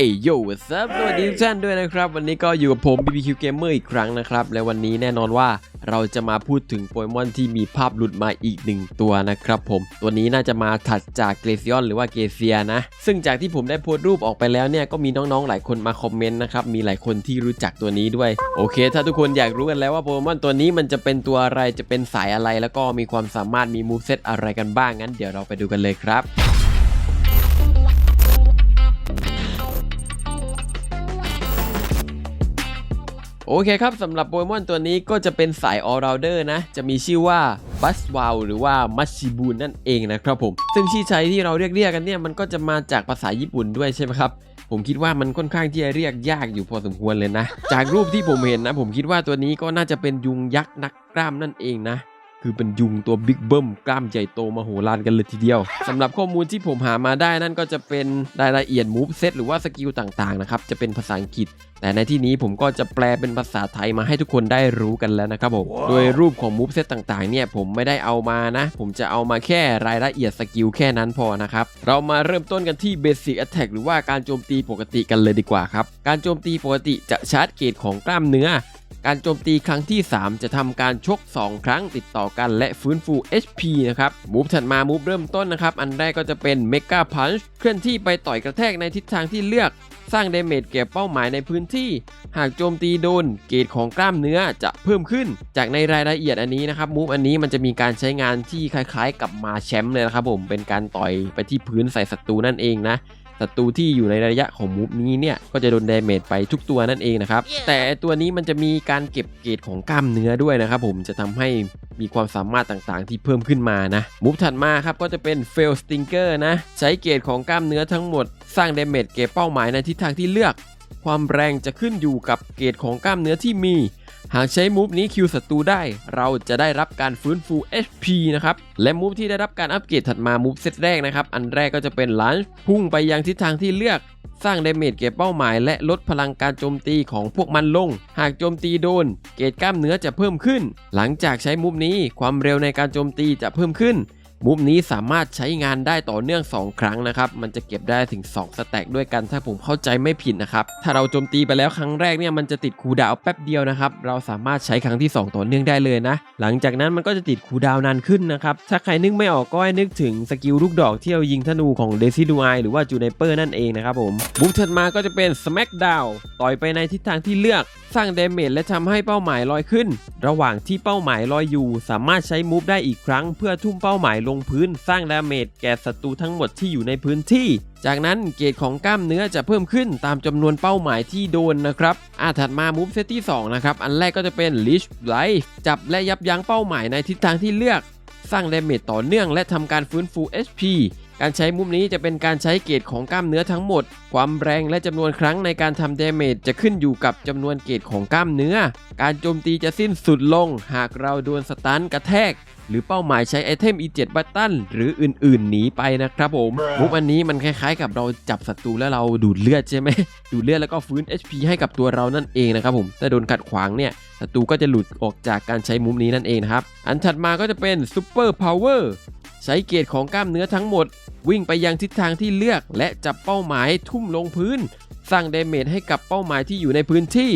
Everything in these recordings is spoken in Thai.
เอยโย่ซับสวัสดีทุกท่านด้วยนะครับ วันนี้ก็อยู่กับผม BBQ Gamer อีกครั้งนะครับ และวันนี้แน่นอนว่าเราจะมาพูดถึงโปเกมอนที่มีภาพหลุดมาอีกหนึ่งตัวนะครับผม ตัวนี้น่าจะมาถัดจากเกรซิออนหรือว่าเกเซียนะ ซึ่งจากที่ผมได้โพสต์รูปออกไปแล้วเนี่ย ก็มีน้องๆ หลายคนมาคอมเมนต์นะครับ มีหลายคนที่รู้จักตัวนี้ด้วย โอเค ถ้าทุกคนอยากรู้กันแล้วว่าโปเกมอนตัวนี้มันจะเป็นตัวอะไร จะเป็นสายอะไร แล้วก็มีความสามารถมีมูฟเซตอะไรกันบ้าง งั้นเดี๋ยวเราไปดูกันเลยครับ โอเคครับสำหรับโปเกมอนตัวนี้ก็จะเป็นสายออร์ราเดอร์นะ จะมีชื่อว่าบัสวาลหรือว่ามัชชิบูนนั่นเองนะครับผม ซึ่งชื่อใช้ที่เราเรียกเรียกกันเนี่ย มันก็จะมาจากภาษาญี่ปุ่นด้วยใช่ไหมครับ ผมคิดว่ามันค่อนข้างที่จะเรียกยากอยู่พอสมควรเลยนะ จากรูปที่ผมเห็นนะ ผมคิดว่าตัวนี้ก็น่าจะเป็นยุงยักษ์นักกล้ามนั่นเองนะ คือเป็นยุงตัวบิ๊กเบิ้มกล้ามใหญ่โตมโหฬารกันเลยทีเดียวสำหรับข้อมูลที่ผมหามาได้นั่นก็จะเป็นรายละเอียดมูฟเซตหรือว่าสกิลต่างๆนะครับจะเป็นภาษาอังกฤษ แต่ในที่นี้ผมก็จะแปลเป็นภาษาไทยมาให้ทุกคนได้รู้กันแล้วนะครับผมโดยรูปของมูฟเซตต่างๆเนี่ยผมไม่ได้เอามานะ ผมจะเอามาแค่รายละเอียดสกิลแค่นั้นพอนะครับเรามาเริ่มต้นกันที่ Basic Attack หรือว่าการโจมตีปกติกันเลยดีกว่าครับการโจมตีปกติจะชาร์จเกรดของกล้ามเนื้อ การโจมตีครั้งที่ 3 จะทำการชก 2 ครั้งติดต่อกันและฟื้นฟู HP นะครับมูฟถัดมามูฟเริ่มต้นนะครับ อันแรกก็จะเป็น Mega Punch เคลื่อนที่ไปต่อยกระแทกในทิศทางที่เลือก สร้างเดเมจแก่เป้าหมายในพื้นที่ หากโจมตีโดน เกรดของกล้ามเนื้อจะเพิ่มขึ้น จากในรายละเอียดอันนี้นะครับมูฟอันนี้มันจะมีการใช้งานที่คล้ายๆ กับมาแชมป์เลยนะครับผมเป็นการต่อยไปที่พื้นใส่ศัตรูนั่นเองนะ ศัตรูที่อยู่ในระยะของมูฟนี้เนี่ยก็จะโดนดาเมจไปทุกตัวนั่นเองนะครับแต่ตัวนี้มันจะมีการเก็บเกรดของกล้ามเนื้อด้วยนะครับผมจะทำให้มีความสามารถต่างๆ ที่เพิ่มขึ้นมานะมูฟถัดมาครับก็จะเป็น Fail Stinger นะใช้เกรดของกล้ามเนื้อทั้งหมดสร้างดาเมจเก็บเป้าหมายในทิศทางที่เลือก ความแรงจะขึ้นอยู่กับเกรดของกล้ามเนื้อที่มี หากใช้มูฟนี้คิวศัตรูได้ เราจะได้รับการฟื้นฟู HP นะครับ และมูฟที่ได้รับการอัปเกรดถัดมามูฟเซตแรกนะครับ อันแรกก็จะเป็นลันช์พุ่งไปยังทิศทางที่เลือก สร้างเดเมจเก็บเป้าหมาย และลดพลังการโจมตีของพวกมันลง หากโจมตีโดน เกรดกล้ามเนื้อจะเพิ่มขึ้น หลังจากใช้มูฟนี้ความเร็วในการโจมตีจะเพิ่มขึ้น มูฟนี้สามารถใช้งานได้ต่อเนื่อง 2 ครั้งนะครับ มันจะเก็บได้ถึง 2 สแต็กด้วยกันถ้าผมเข้าใจไม่ผิดนะครับ ถ้าเราโจมตีไปแล้วครั้งแรกเนี่ยมันจะติดคูดาวแป๊บเดียวนะครับ เราสามารถใช้ครั้งที่ 2 ต่อเนื่องได้เลยนะ หลังจากนั้นมันก็จะติดคูดาวนานขึ้นนะครับ ถ้าใครนึกไม่ออกก็ให้นึกถึงสกิลลูกดอกที่เรายิงธนูของเดซิดูไอหรือว่าจูเนเปอร์นั่นเองนะครับผมบุกถัดมาก็จะเป็น Smackdown ต่อยไปในทิศทางที่เลือกสร้างเดเมจและทำให้เป้าหมายลอยขึ้น ระหว่างที่เป้าหมายลอยอยู่ สามารถใช้มูฟได้อีกครั้งเพื่อทุ่มเป้าหมายลงพื้นสร้างดาเมจแก่ศัตรูทั้งหมดที่อยู่ในพื้นที่ จากนั้นเกรดของกล้ามเนื้อจะเพิ่มขึ้นตามจำนวนเป้าหมายที่โดนนะครับอาถัดมามูฟเซตที่2นะครับ อันแรกก็จะเป็น Leash Life จับและยับยั้งเป้าหมายในทิศทางที่เลือก สร้างดาเมจต่อเนื่องและทำการฟื้นฟู HP การใช้มุมนี้จะเป็นการใช้เกรดของกล้ามเนื้อทั้งหมด ความแรงและจำนวนครั้งในการทำดาเมจจะขึ้นอยู่กับจำนวนเกรดของกล้ามเนื้อ การโจมตีจะสิ้นสุดลง หากเราโดนสตันกระแทก หรือเป้าหมายใช้ไอเทม E7 บัตตันหรืออื่นๆ หนีไปนะครับผมมุกอันนี้มันคล้ายๆ กับเราจับศัตรูแล้วเราดูดเลือดใช่ไหมดูดเลือดแล้วก็ฟื้น HP ให้กับตัวเรานั่นเองนะครับผมถ้าโดนขัดขวางเนี่ยศัตรูก็จะหลุดออกจากการใช้มุมนี้นั่นเองนะครับ อันถัดมาก็จะเป็น Super Power ใช้เกรดของกล้ามเนื้อทั้งหมด วิ่งไปยังทิศทางที่เลือก และจับเป้าหมายทุ่มลงพื้น สร้างเดเมจให้กับเป้าหมายที่อยู่ในพื้นที่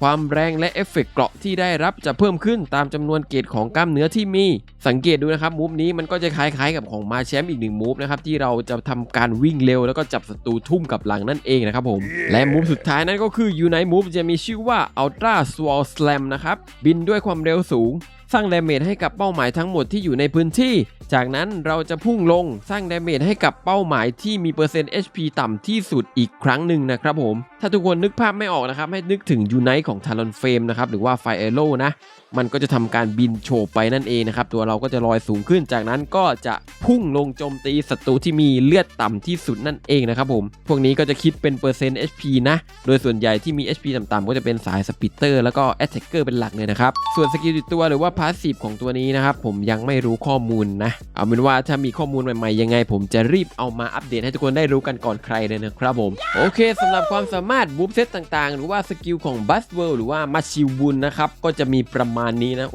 ความแรงและเอฟเฟกต์เกราะที่ได้รับจะเพิ่มขึ้นตามจำนวนเกรดของกล้ามเนื้อที่มี สังเกตดูนะครับมูฟนี้มันก็จะคล้ายๆกับของมาแชมป์อีกหนึ่งมูฟนะครับที่เราจะทำการวิ่งเร็วแล้วก็จับศัตรูทุ่มกับหลังนั่นเองนะครับผมและมูฟสุดท้ายนั่นก็คือยูไนมูฟจะมีชื่อว่า Ultra Swall Slam นะครับบินด้วยความเร็วสูง สร้างดาเมจให้กับเป้าหมายทั้งหมดที่อยู่ในพื้นที่ จากนั้นเราจะพุ่งลงสร้างดาเมจให้กับเป้าหมายที่มีเปอร์เซ็นต์ HP ต่ำที่สุดอีกครั้งหนึ่งนะครับผม ถ้าทุกคนนึกภาพไม่ออกนะครับ ให้นึกถึงยูไนของทารอนเฟมนะครับ หรือว่าไฟเอโ o นะ มันก็จะทำการบินโฉบไปนั่นเองนะครับ ตัวเราก็จะลอยสูงขึ้น จากนั้นก็จะพุ่งลงโจมตีศัตรูที่มีเลือดต่ำที่สุดนั่นเองนะครับผม พวกนี้ก็จะคิดเป็นเปอร์เซ็นต์ HP นะ โดยส่วนใหญ่ที่มี HP ต่ำๆก็จะเป็นสายสปิเตอร์แล้วก็แอตแทกเกอร์เป็นหลักเลยนะครับ ส่วนสกิลติดตัวหรือว่าพาสซีฟของตัวนี้นะครับ ผมยังไม่รู้ข้อมูลนะ เอาเป็นว่าถ้ามีข้อมูลใหม่ๆ ยังไง ผมจะรีบเอามาอัปเดตให้ทุกคนได้รู้กันก่อนใครเลยนะครับผม โอเคสำหรับความสามารถบูฟเซตต่างๆ หรือว่าสกิลของบัสเวิลหรือว่ามาชิบุนนะครับ ก็จะมีประมาณนี้นะ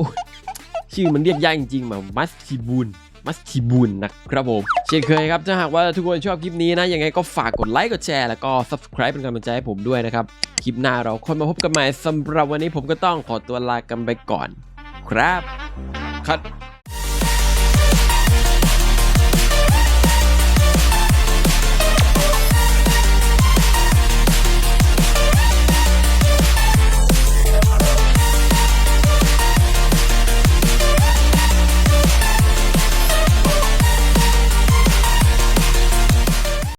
ชื่อมันเรียกยากจริงๆแบบมัสชิบุนมัสชิบุนนะครับผม เช่นเคยครับ ถ้าหากว่าทุกคนชอบคลิปนี้นะ ยังไงก็ฝากกดไลค์ กดแชร์ แล้วก็ subscribe เป็นกำลังใจให้ผมด้วยนะครับ คลิปหน้าเราค่อยมาพบกันใหม่สำหรับวันนี้ผมก็ต้องขอตัวลากันไปก่อน ครับคัด